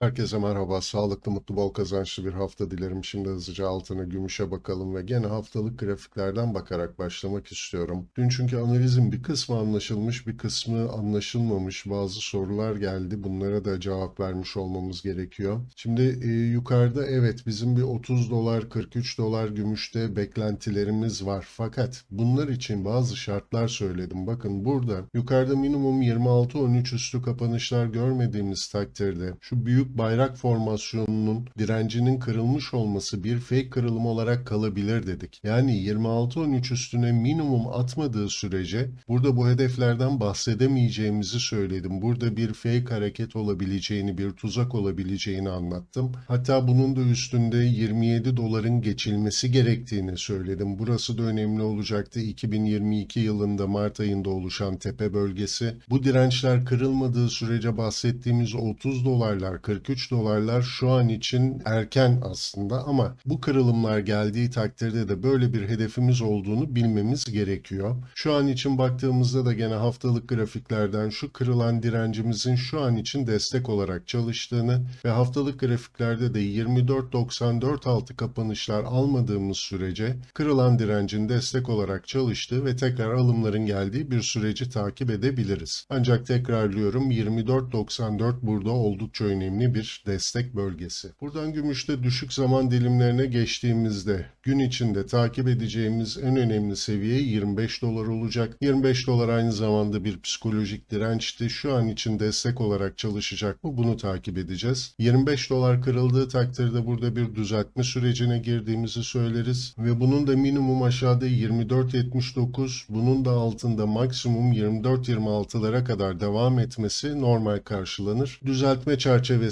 Herkese merhaba. Sağlıklı, mutlu, bol kazançlı bir hafta dilerim. Şimdi hızlıca altına, gümüşe bakalım ve gene haftalık grafiklerden bakarak başlamak istiyorum. Dün çünkü analizin bir kısmı anlaşılmış, bir kısmı anlaşılmamış. Bazı sorular geldi. Bunlara da cevap vermiş olmamız gerekiyor. Şimdi e, yukarıda evet bizim bir 30 dolar, 43 dolar gümüşte beklentilerimiz var. Fakat bunlar için bazı şartlar söyledim. Bakın burada yukarıda minimum 26-13 üstü kapanışlar görmediğimiz takdirde şu büyük bayrak formasyonunun direncinin kırılmış olması bir fake kırılım olarak kalabilir dedik. Yani 26-13 üstüne minimum atmadığı sürece burada bu hedeflerden bahsedemeyeceğimizi söyledim. Burada bir fake hareket olabileceğini, bir tuzak olabileceğini anlattım. Hatta bunun da üstünde 27 doların geçilmesi gerektiğini söyledim. Burası da önemli olacaktı. 2022 yılında Mart ayında oluşan tepe bölgesi. Bu dirençler kırılmadığı sürece bahsettiğimiz 30 dolarlar, 43 dolarlar şu an için erken aslında ama bu kırılımlar geldiği takdirde de böyle bir hedefimiz olduğunu bilmemiz gerekiyor. Şu an için baktığımızda da gene haftalık grafiklerden şu kırılan direncimizin şu an için destek olarak çalıştığını ve haftalık grafiklerde de 24.94 altı kapanışlar almadığımız sürece kırılan direncin destek olarak çalıştığı ve tekrar alımların geldiği bir süreci takip edebiliriz. Ancak tekrarlıyorum 24.94 burada oldukça önemli bir destek bölgesi. Buradan gümüşte düşük zaman dilimlerine geçtiğimizde gün içinde takip edeceğimiz en önemli seviye 25 dolar olacak. 25 dolar aynı zamanda bir psikolojik dirençti. Şu an için destek olarak çalışacak mı? Bunu takip edeceğiz. 25 dolar kırıldığı takdirde burada bir düzeltme sürecine girdiğimizi söyleriz ve bunun da minimum aşağıda 24.79, bunun da altında maksimum 24.26'lara kadar devam etmesi normal karşılanır. Düzeltme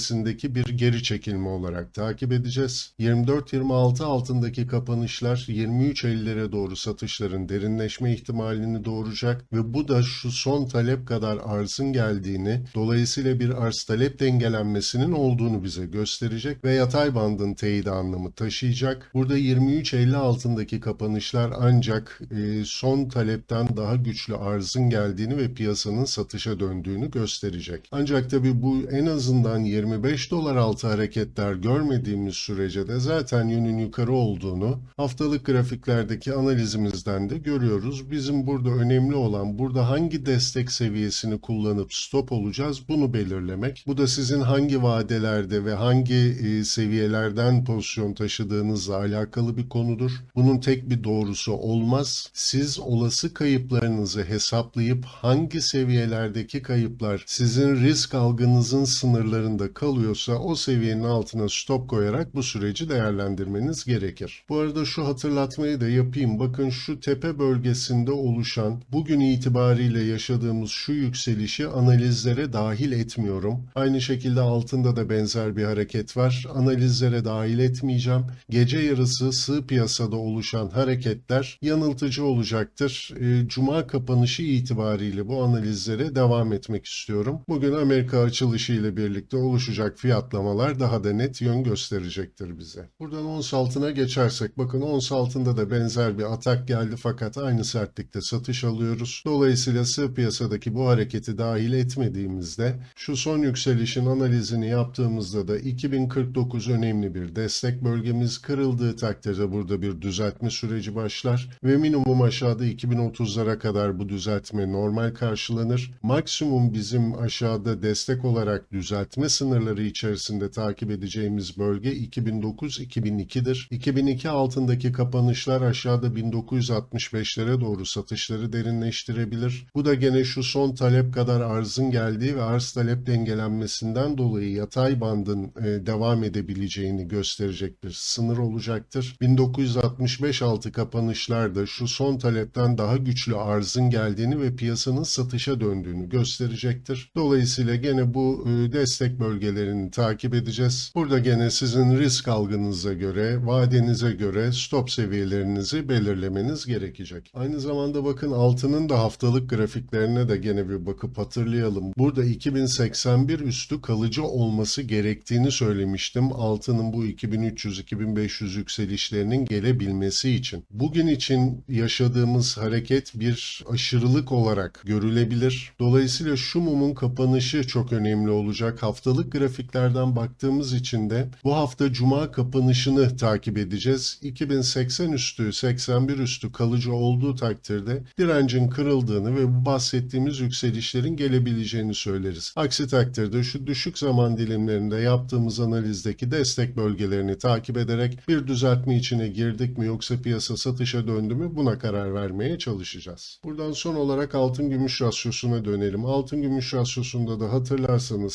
çerçevesindeki bir geri çekilme olarak takip edeceğiz. 24-26 altındaki kapanışlar 23.50'lere doğru satışların derinleşme ihtimalini doğuracak ve bu da şu son talep kadar arzın geldiğini, dolayısıyla bir arz talep dengelenmesinin olduğunu bize gösterecek ve yatay bandın teyidi anlamı taşıyacak. Burada 23.50 altındaki kapanışlar ancak e, son talepten daha güçlü arzın geldiğini ve piyasanın satışa döndüğünü gösterecek. Ancak tabi bu en azından 25 dolar altı hareketler görmediğimiz sürece de zaten yönün yukarı olduğunu haftalık grafiklerdeki analizimizden de görüyoruz. Bizim burada önemli olan burada hangi destek seviyesini kullanıp stop olacağız bunu belirlemek. Bu da sizin hangi vadelerde ve hangi e, seviyelerden pozisyon taşıdığınızla alakalı bir konudur. Bunun tek bir doğrusu olmaz. Siz olası kayıplarınızı hesaplayıp hangi seviyelerdeki kayıplar sizin risk algınızın sınırlarında kalıyorsa o seviyenin altına stop koyarak bu süreci değerlendirmeniz gerekir. Bu arada şu hatırlatmayı da yapayım. Bakın şu tepe bölgesinde oluşan bugün itibariyle yaşadığımız şu yükselişi analizlere dahil etmiyorum. Aynı şekilde altında da benzer bir hareket var. Analizlere dahil etmeyeceğim. Gece yarısı sığ piyasada oluşan hareketler yanıltıcı olacaktır. E, Cuma kapanışı itibariyle bu analizlere devam etmek istiyorum. Bugün Amerika açılışı ile birlikte oluşacak fiyatlamalar daha da net yön gösterecektir bize. Buradan ons altına geçersek bakın ons altında da benzer bir atak geldi fakat aynı sertlikte satış alıyoruz. Dolayısıyla sığ piyasadaki bu hareketi dahil etmediğimizde şu son yükselişin analizini yaptığımızda da 2049 önemli bir destek bölgemiz kırıldığı takdirde burada bir düzeltme süreci başlar ve minimum aşağıda 2030'lara kadar bu düzeltme normal karşılanır. Maksimum bizim aşağıda destek olarak düzeltme sınırları içerisinde takip edeceğimiz bölge 2009-2002'dir. 2002 altındaki kapanışlar aşağıda 1965'lere doğru satışları derinleştirebilir. Bu da gene şu son talep kadar arzın geldiği ve arz talep dengelenmesinden dolayı yatay bandın e, devam edebileceğini gösterecek bir sınır olacaktır. 1965 altı kapanışlarda şu son talepten daha güçlü arzın geldiğini ve piyasanın satışa döndüğünü gösterecektir. Dolayısıyla gene bu e, destek bölgelerini takip edeceğiz. Burada gene sizin risk algınıza göre, vadenize göre stop seviyelerinizi belirlemeniz gerekecek. Aynı zamanda bakın altının da haftalık grafiklerine de gene bir bakıp hatırlayalım. Burada 2081 üstü kalıcı olması gerektiğini söylemiştim. Altının bu 2300-2500 yükselişlerinin gelebilmesi için. Bugün için yaşadığımız hareket bir aşırılık olarak görülebilir. Dolayısıyla şu mumun kapanışı çok önemli olacak. Haftalık grafiklerden baktığımız için de bu hafta cuma kapanışını takip edeceğiz. 2080 üstü, 81 üstü kalıcı olduğu takdirde direncin kırıldığını ve bu bahsettiğimiz yükselişlerin gelebileceğini söyleriz. Aksi takdirde şu düşük zaman dilimlerinde yaptığımız analizdeki destek bölgelerini takip ederek bir düzeltme içine girdik mi yoksa piyasa satışa döndü mü buna karar vermeye çalışacağız. Buradan son olarak altın gümüş rasyosuna dönelim. Altın gümüş rasyosunda da hatırlarsanız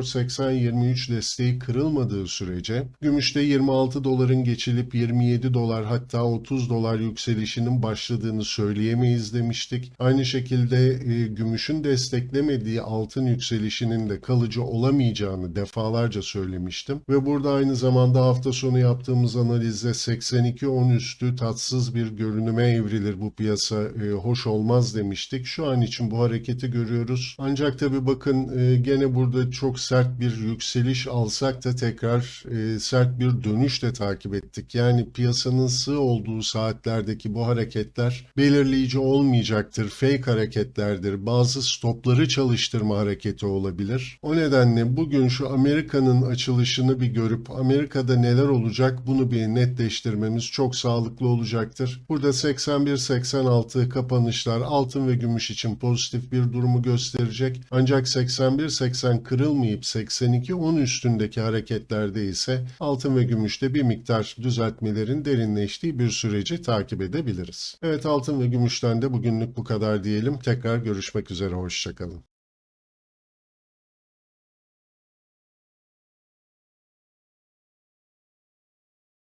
80-74-80-23 desteği kırılmadığı sürece gümüşte 26 doların geçilip 27 dolar hatta 30 dolar yükselişinin başladığını söyleyemeyiz demiştik. Aynı şekilde e, gümüşün desteklemediği altın yükselişinin de kalıcı olamayacağını defalarca söylemiştim. Ve burada aynı zamanda hafta sonu yaptığımız analizde 82-10 üstü tatsız bir görünüme evrilir bu piyasa e, hoş olmaz demiştik. Şu an için bu hareketi görüyoruz. Ancak tabi bakın e, gene burada çok sert bir yükseliş alsak da tekrar e, sert bir dönüş de takip ettik. Yani piyasanın sığ olduğu saatlerdeki bu hareketler belirleyici olmayacaktır. Fake hareketlerdir. Bazı stopları çalıştırma hareketi olabilir. O nedenle bugün şu Amerika'nın açılışını bir görüp Amerika'da neler olacak bunu bir netleştirmemiz çok sağlıklı olacaktır. Burada 81-86 kapanışlar altın ve gümüş için pozitif bir durumu gösterecek. Ancak 81-80 kırılmayıp 82-10 üstündeki hareketlerde ise altın ve gümüşte bir miktar düzeltmelerin derinleştiği bir süreci takip edebiliriz. Evet altın ve gümüşten de bugünlük bu kadar diyelim. Tekrar görüşmek üzere. Hoşçakalın.